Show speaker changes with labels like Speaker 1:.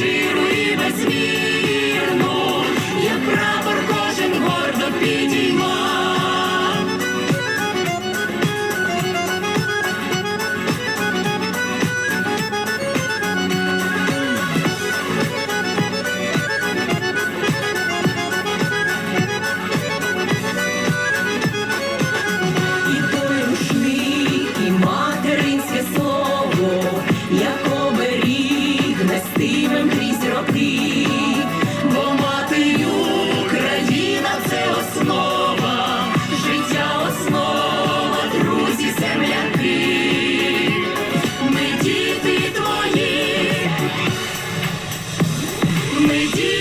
Speaker 1: щиру і безмірну, як прапор кожен гордо піді. Lady.